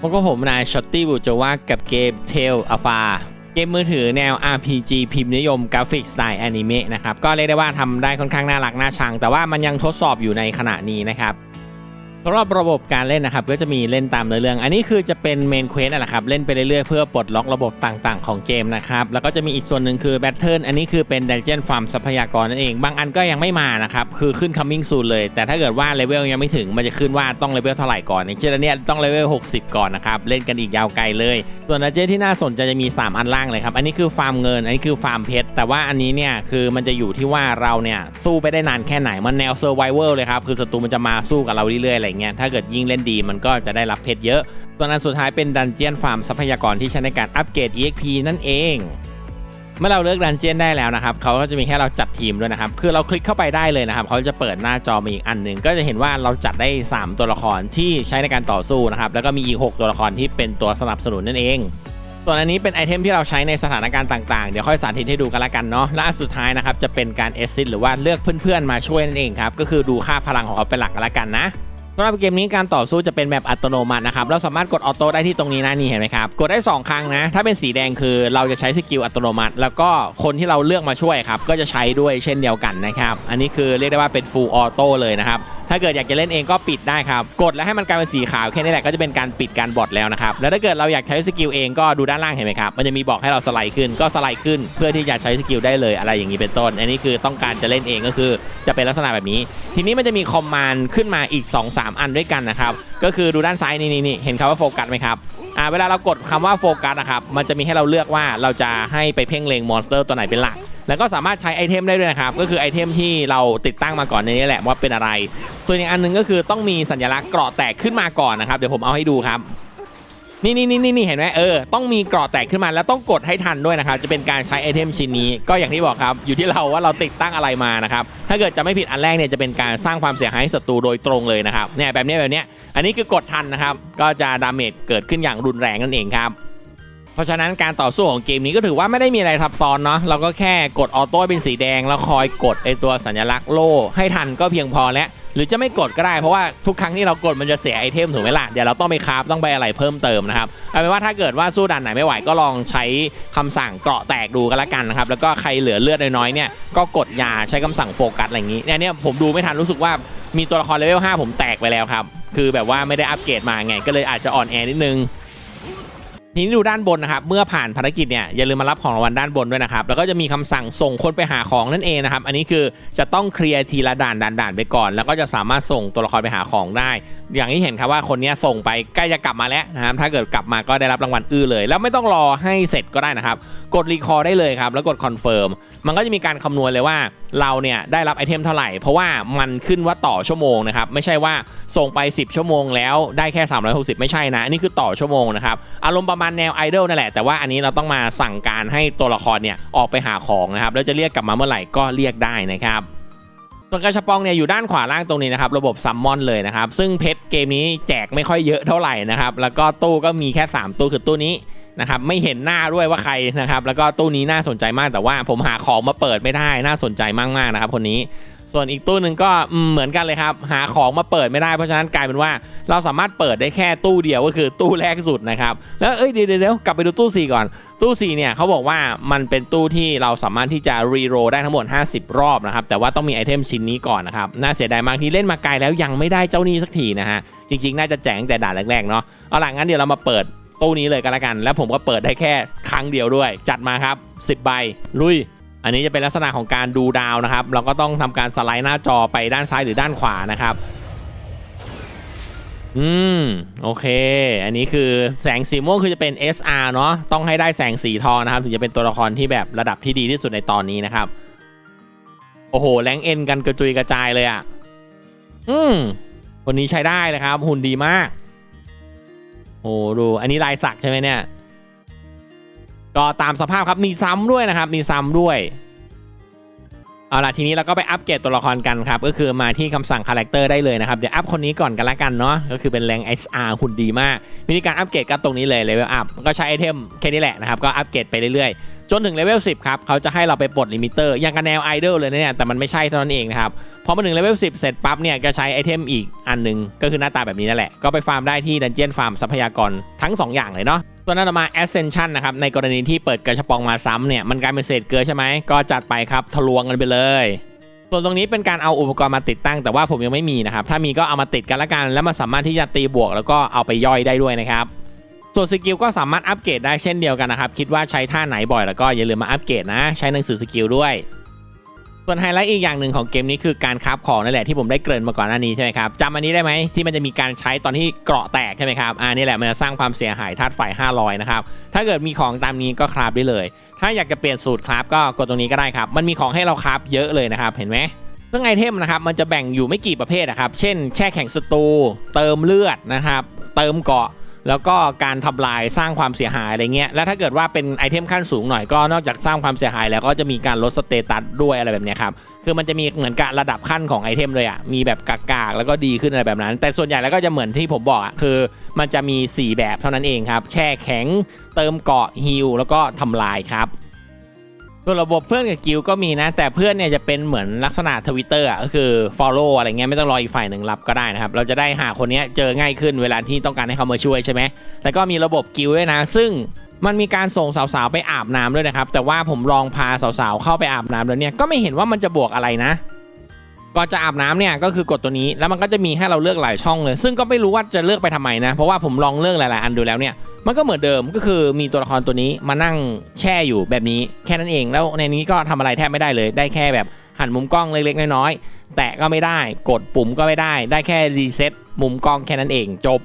พบกับผมนายช็อตตี้บูจว่ากับเกม Tale of Far เกมมือถือแนว RPG พิมพ์นิยมกราฟิกสไตล์แอนิเมะนะครับ ก็เรียกได้ว่าทำได้ค่อนข้างน่ารักน่าชัง แต่ว่ามันยังทดสอบอยู่ในขณะนี้นะครับ สำหรับระบบการเล่นนะครับ ก็จะมีเล่นตามเนื้อเรื่อง อันนี้คือจะเป็นเมนเควสนะครับ เล่นไปเรื่อยๆ เพื่อปลดล็อกระบบต่างๆ ของเกมนะครับ แล้วก็จะมีอีกส่วนหนึ่งคือแบทเทิลอันนี้คือเป็นดันเจียนฟาร์มทรัพยากรนั่นเอง บางอันก็ยังไม่มานะครับ คือขึ้น coming soon เลย แต่ถ้าเกิดว่าเลเวลยังไม่ถึง มันจะขึ้นว่าต้องเลเวลเท่าไหร่ก่อนอย่างเช่นอันเนี้ยต้องเลเวล60 ก่อนนะครับ เล่นกันอีกยาวไกลเลย ส่วนดันเจียนที่น่าสนใจจะมี 3 อันล่างเลยครับ อันนี้คือฟาร์มเงิน อันนี้คือฟาร์มเพชร แต่ว่าอันนี้เนี่ยคือมันจะอยู่ที่ว่าเราเนี่ยสู้ไปได้นานแค่ไหน มันแนว survival เลยครับ คือศัตรูมันจะมาสู้กับเราเรื่อยๆอะไรเงี้ยถ้าเกิดยิ่งเล่นดีมันก็จะได้รับเพชรเยอะส่วนอันสุดท้ายเป็นดันเจียนฟาร์มทรัพยากรที่ใช้ในการอัปเกรด EXP นั่นเองเมื่อเราเลือกดันเจียนได้แล้วนะครับเขาก็จะมีแค่เราจัดทีมด้วยนะครับ คือเราคลิกเข้าไปได้เลยนะครับ เขาจะเปิดหน้าจอมาอีกอันหนึ่งก็จะเห็นว่าเราจัดได้ 3 ตัวละครที่ใช้ในการต่อสู้นะครับ แล้วก็มีอีก 6 ตัวละครที่เป็นตัวสนับสนุนนั่นเอง ส่วนอันนี้เป็นไอเทมที่เราใช้ในสถานการณ์ต่างๆ เดี๋ยวค่อยสาธิตให้ดูกันละกันเนาะ และอันสุดท้ายนะครับจะเป็นการเอซิดหรือว่าเลือกเพื่อนๆมาช่วยนั่นเองครับ ก็คือดูค่าพลังของเขาเป็นหลักกันละกันนะ สำหรับเกมนี้การต่อสู้จะเป็นแบบอัตโนมัตินะครับเราสามารถกดออโต้ได้ที่ตรงนี้นะนี่เห็นไหมครับกดได้ 2 ครั้งนะ ถ้าเป็นสีแดงคือเราจะใช้สกิลอัตโนมัติ แล้วก็คนที่เราเลือกมาช่วยครับก็จะใช้ด้วยเช่นเดียวกันนะครับอันนี้คือเรียกได้ว่าเป็นฟูลออโต้เลยนะครับ ถ้าเกิดอยากจะเล่นเองก็ปิดได้ครับ กดแล้วให้มันกลายเป็นสีขาวแค่นี้แหละก็จะเป็นการปิดการบอทแล้วนะครับ แล้วถ้าเกิดเราอยากใช้สกิลเองก็ดูด้านล่างเห็นไหมครับ มันจะมีบอกให้เราสไลด์ขึ้นก็สไลด์ขึ้น เพื่อที่จะใช้สกิลได้เลยอะไรอย่างนี้เป็นต้น อันนี้คือต้องการจะเล่นเองก็คือ จะเป็นลักษณะแบบนี้ ทีนี้มันจะมีคอมมานด์ขึ้นมาอีก 2-3 อันด้วยกันนะครับ ก็คือดูด้านซ้ายนี่นี่เห็นคำว่าโฟกัสไหมครับ อ่าเวลาเรากดคำว่าโฟกัสนะครับ มันจะมีให้เราเลือกว่าเราจะให้ไปเพ่งเล็งมอนสเตอร์ตัวไหนเป็นหลัก แล้วก็สามารถใช้ไอเทมได้ด้วยนะครับ ก็คือไอเทมที่เราติดตั้งมาก่อนในนี้แหละว่าเป็นอะไร ส่วนอีกอันหนึงก็คือต้องมีสัญลักษณ์เกราะแตกขึ้นมาก่อนนะครับ เดี๋ยวผมเอาให้ดูครับ นี่นี่นี่นี่เห็นไหมเออต้องมีเกราะแตกขึ้นมาแล้วต้องกดให้ทันด้วยนะครับจะเป็นการใช้ไอเทมชิ้นนี้ก็อย่างที่บอกครับ อยู่ที่เราว่าเราติดตั้งอะไรมานะครับถ้าเกิดจะไม่ผิดอันแรกเนี่ยจะเป็นการสร้างความเสียหายให้ศัตรูโดยตรงเลยนะครับเนี่ยแบบนี้แบบนี้อันนี้คือกดทันนะครับก็จะดาเมจเกิดขึ้นอย่างรุนแรงนั่นเองครับเพราะฉะนั้นการต่อสู้ของเกมนี้ก็ถือว่าไม่ได้มีอะไรซับซ้อนเนาะเราก็แค่กดออโต้เป็นสีแดงแล้วคอยกดไอตัวสัญลักษณ์โล่ให้ทันก็เพียงพอแล้ว หรือจะไม่กดก็ได้เพราะว่าทุกครั้งที่เรากดมันจะเสียไอเทมถูกไหมล่ะเดี๋ยวเราต้องไปคราฟต้องไปอะไรเพิ่มเติมนะครับเอาเป็นว่าถ้าเกิดว่าสู้ดันไหนไม่ไหวก็ลองใช้คำสั่งเกราะแตกดูกันละกันนะครับแล้วก็ใครเหลือเลือดน้อยๆเนี่ยก็กดยาใช้คำสั่งโฟกัสอะไรอย่างนี้เนี่ยเนี่ยผมดูไม่ทันรู้สึกว่ามีตัวละครเลเวล5ผมแตกไปแล้วครับคือแบบว่าไม่ได้อัปเกรดมาไงก็เลยอาจจะอ่อนแอนิดนึง ทีนี้ดูด้านบนนะครับ เมื่อผ่านภารกิจเนี่ยอย่าลืมมารับของรางวัลด้านบนด้วยนะครับ แล้วก็จะมีคำสั่งส่งคนไปหาของนั่นเองนะครับ อันนี้คือจะต้องเคลียร์ทีละด่านด่านด่านไปก่อน แล้วก็จะสามารถส่งตัวละครไปหาของได้ อย่างที่เห็นครับว่าคนนี้ส่งไปใกล้จะกลับมาแล้วนะครับ ถ้าเกิดกลับมาก็ได้รับรางวัลอื้อเลย แล้วไม่ต้องรอให้เสร็จก็ได้นะครับ กดรีคอร์ได้เลยครับ แล้วกดคอนเฟิร์ม มันก็จะมีการคำนวณเลยว่า เราเนี่ยได้รับไอเทมเท่าไหร่ เพราะว่ามันขึ้นว่าต่อชั่วโมงนะครับไม่ใช่ว่าส่งไป 10 ชั่วโมงแล้วได้แค่ 360 ไม่ใช่นะอันนี้คือต่อชั่วโมงนะครับอารมณ์ประมาณแนวไอดอลนั่นแหละแต่ว่าอันนี้เราต้องมาสั่งการให้ตัวละครเนี่ยออกไปหาของนะครับแล้วจะเรียกกลับมาเมื่อไหร่ก็เรียกได้นะครับส่วนกระชับปองเนี่ยอยู่ด้านขวาล่างตรงนี้นะครับระบบซัมมอนเลยนะครับซึ่งเพชรเกมนี้แจกไม่ค่อยเยอะเท่าไหร่นะครับแล้วก็ตู้ก็มีแค่ 3 ตู้คือตู้นี้ นะครับไม่เห็นหน้าด้วยว่าใครนะครับ แล้วก็ตู้นี้น่าสนใจมากแต่ว่าผมหาของมาเปิดไม่ได้น่าสนใจมากๆนะครับคนนี้ส่วนอีกตู้หนึ่งก็เหมือนกันเลยครับ หาของมาเปิดไม่ได้เพราะฉะนั้นกลายเป็นว่าเราสามารถเปิดได้แค่ตู้เดียวก็คือตู้แรกสุดนะครับแล้วเอ้ยเดี๋ยวเดี๋ยวกลับไปดูตู้ 4 ก่อน ตู้ 4 เนี่ยเขาบอกว่ามันเป็นตู้ที่เราสามารถที่จะรีโรได้ทั้งหมด 50 รอบนะครับแต่ว่าต้องมีไอเทมชิ้นนี้ก่อนนะครับน่าเสียดายมากที่เล่นมาไกลแล้วยังไม่ได้เจ้านี้สักทีนะฮะจริงๆ น่าจะแจ้งแต่ด่านแรกๆเนาะเอาล่ะงั้นเดี๋ยวเรามาเปิด ตู้นี้เลยกันละกัน แล้วผมก็เปิดได้แค่ครั้งเดียวด้วย จัดมาครับ 10 ใบ ลุย อันนี้จะเป็นลักษณะของการดูดาวนะครับ เราก็ต้องทำการสไลด์หน้าจอไปด้านซ้ายหรือด้านขวานะครับ อืม โอเค อันนี้คือแสงสีม่วงคือจะเป็น SR เนาะต้องให้ได้แสงสีทองนะครับ ถึงจะเป็นตัวละครที่แบบระดับที่ดีที่สุดในตอนนี้นะครับ โอ้โห แรงเอ็นกันกระจุยกระจายเลยอะ่ะ อืมคนนี้ใช้ได้เลยครับ หุ่นดีมาก อ้ดูอันนี้ลายสักใช่ไหมเนี่ย ก็ตามสภาพครับมีซ้ำด้วยนะครับ มีซ้ำด้วยเอาล่ะทีนี้เราก็ไปอัปเกรดตัวละครกันครับ ก็คือมาที่คำสั่งคาแรคเตอร์ได้เลยนะครับ เดี๋ยวอัพคนนี้ก่อนกันละกันเนาะก็คือเป็นแรง SR หุ่นดีมากวิธีการอัปเกรดก็ตรงนี้เลยเลเวลอัพก็ใช้ไอเทมแค่นี้แหละนะครับ ก็อัปเกรดไปเรื่อยๆ จนถึงเลเวล10 ครับเขาจะให้เราไปปลดลิมิเตอร์อย่างกับแนวไอดอลเลยนะเนี่ย แต่มันไม่ใช่เท่านั้นเองนะครับ พอมาถึงเลเวล10 เสร็จปั๊บเนี่ยก็ใช้ไอเทมอีกอันหนึง ก็คือหน้าตาแบบนี้นั่นแหละ ก็ไปฟาร์มได้ที่ดันเจียนฟาร์มทรัพยากรทั้ง 2 อย่างเลยเนาะตัวนั้นมา Ascension นะครับ ในกรณีที่เปิดกระชปองมาซ้ำเนี่ยมันกลายเป็นเศษเกลือใช่ไหมก็จัดไปครับทะลวงกันไปเลยส่วนตรงนี้เป็นการเอาอุปกรณ์มาติดตั้งแต่ว่าผมยังไม่มีนะครับ ถ้ามีก็เอามาติดกันละกัน แล้วมันสามารถที่จะตีบวกแล้วก็เอาไปย่อยได้ด้วยนะครับ ส่วนสกิลก็สามารถอัปเกรดได้เช่นเดียวกันนะครับ คิดว่าใช้ท่าไหนบ่อยแล้วก็อย่าลืมมาอัปเกรดนะ ใช้หนังสือสกิลด้วย ส่วนไฮไลท์อีกอย่างหนึ่งของเกมนี้คือการคราฟของนั่นแหละที่ผมได้เกริ่นมาก่อนหน้านี้ใช่ไหมครับจำอันนี้ได้ไหมที่มันจะมีการใช้ตอนที่เกราะแตกใช่ไหมครับอ่านี่แหละมันจะสร้างความเสียหายธาตุไฟ500นะครับถ้าเกิดมีของตามนี้ก็คราฟได้เลย ถ้าอยากจะเปลี่ยนสูตรคราฟก็กดตรงนี้ก็ได้ครับมันมีของให้เราคราฟเยอะเลยนะครับเห็นไหมซึ่งไอเทมนะครับมันจะแบ่งอยู่ไม่กี่ประเภทนะครับ เช่น แช่แข็งศัตรูเติมเลือดนะครับ เติมเกาะ แล้วก็การทำลายสร้างความเสียหายอะไรเงี้ย แล้วถ้าเกิดว่าเป็นไอเทมขั้นสูงหน่อยก็นอกจากสร้างความเสียหายแล้วก็จะมีการลดสเตตัสด้วยอะไรแบบนี้ครับ คือมันจะมีเหมือนกับระดับขั้นของไอเทมเลยอะ่ะ มีแบบกากๆแล้วก็ดีขึ้นอะไรแบบนั้น แต่ส่วนใหญ่แล้วก็จะเหมือนที่ผมบอกอะ่ะคือมันจะมี 4 แบบเท่านั้นเองครับ แช่แข็ง เติมเกาะฮิลแล้วก็ทำลายครับ ส่วนระบบเพื่อนกับกิลก็มีนะ แต่เพื่อนเนี่ยจะเป็นเหมือนลักษณะทวิตเตอร์อะก็คือ follow อะไรเงี้ยไม่ต้องรออีกฝ่ายหนึ่งรับก็ได้นะครับ เราจะได้หาคนนี้เจอง่ายขึ้นเวลาที่ต้องการให้เขามาช่วยใช่ไหมแล้วก็มีระบบกิลด้วยนะ ซึ่งมันมีการส่งสาวๆไปอาบน้ำด้วยนะครับ แต่ว่าผมลองพาสาวๆเข้าไปอาบน้ำแล้วเนี่ยก็ไม่เห็นว่ามันจะบวกอะไรนะ ก่อนจะอาบน้ำเนี่ยก็คือกดตัวนี้แล้วมันก็จะมีให้เราเลือกหลายช่องเลย ซึ่งก็ไม่รู้ว่าจะเลือกไปทำไมนะ เพราะว่าผมลองเลือกหลายๆอันดูแล้วเนี่ยมันก็เหมือนเดิมก็คือมีตัวละครตัวนี้มานั่งแช่อยู่แบบนี้แค่นั้นเอง แล้วในนี้ก็ทำอะไรแทบไม่ได้เลย ได้แค่แบบหันมุมกล้องเล็กๆน้อยๆแตะก็ไม่ได้ กดปุ่มก็ไม่ได้ ได้แค่รีเซ็ตมุมกล้องแค่นั้นเองจบ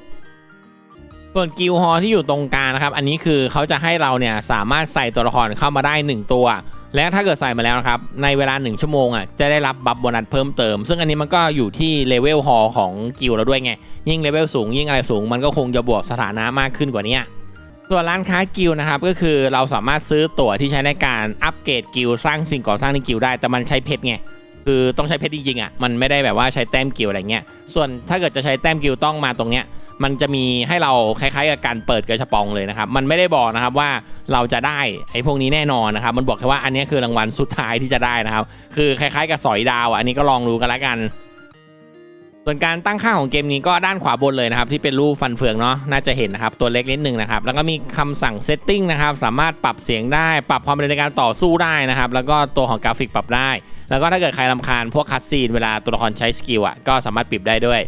ส่วนกิลฮอที่อยู่ตรงกลางนะครับ อันนี้คือเขาจะให้เราเนี่ยสามารถใส่ตัวละครเข้ามาได้ 1 ตัว และถ้าเกิดใส่มาแล้วนะครับ ในเวลา 1 ชั่วโมงอะจะได้รับบัฟโบนัสเพิ่มเติม ซึ่งอันนี้มันก็อยู่ที่เลเวลฮอของกิลเราด้วยไง ยิ่งเลเวลสูง ยิ่งอะไรสูง มันก็คงจะบวกสถานะมากขึ้นกว่านี้ส่วนร้านค้ากิลนะครับก็คือเราสามารถซื้อตั๋วที่ใช้ในการอัปเกรดกิลสร้างสิ่งก่อสร้างในกิลได้แต่มันใช้เพชรไงคือต้องใช้เพชรจริงๆอะมันไม่ได้แบบว่าใช้แต้มกิลอะไรเงี้ยส่วนถ้าเกิดจะใช้แต้มกิลต้องมาตรงเนี้ย มันจะมีให้เราคล้ายๆกับการเปิดกระชปองเลยนะครับ มันไม่ได้บอกนะครับว่าเราจะได้ไอ้พวกนี้แน่นอนนะครับ มันบอกแค่ว่าอันนี้คือรางวัลสุดท้ายที่จะได้นะครับ คือคล้ายๆกับสอยดาวอะอันนี้ก็ลองดูกันละกัน ส่วนการตั้งค่าของเกมนี้ก็ด้านขวาบนเลยนะครับ ที่เป็นรูปฟันเฟืองเนาะ น่าจะเห็นนะครับ ตัวเล็กนิดนึงนะครับ แล้วก็มีคำสั่งเซตติ้งนะครับ สามารถปรับเสียงได้ ปรับความเร็วในการต่อสู้ได้นะครับ แล้วก็ตัวของกราฟิกปรับได้ แล้วก็ถ้าเกิดใครลำคาญพวกคัตซีนเวลาตัวละครใช้สกิลอะ ก็สามารถปิดได้ด้วย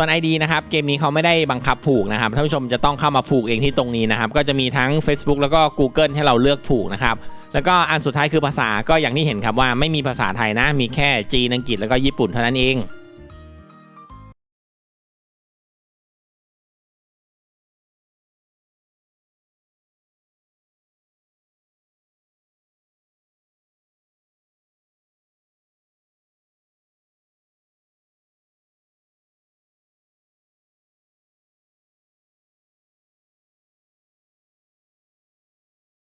ส่วน ID นะครับเกมนี้เขาไม่ได้บังคับผูกนะครับท่านผู้ชมจะต้องเข้ามาผูกเองที่ตรงนี้นะครับก็จะมีทั้ง Facebook แล้วก็ Google ให้เราเลือกผูกนะครับแล้วก็อันสุดท้ายคือภาษาก็อย่างที่เห็นครับว่าไม่มีภาษาไทยนะมีแค่จีนอังกฤษแล้วก็ญี่ปุ่นเท่านั้นเอง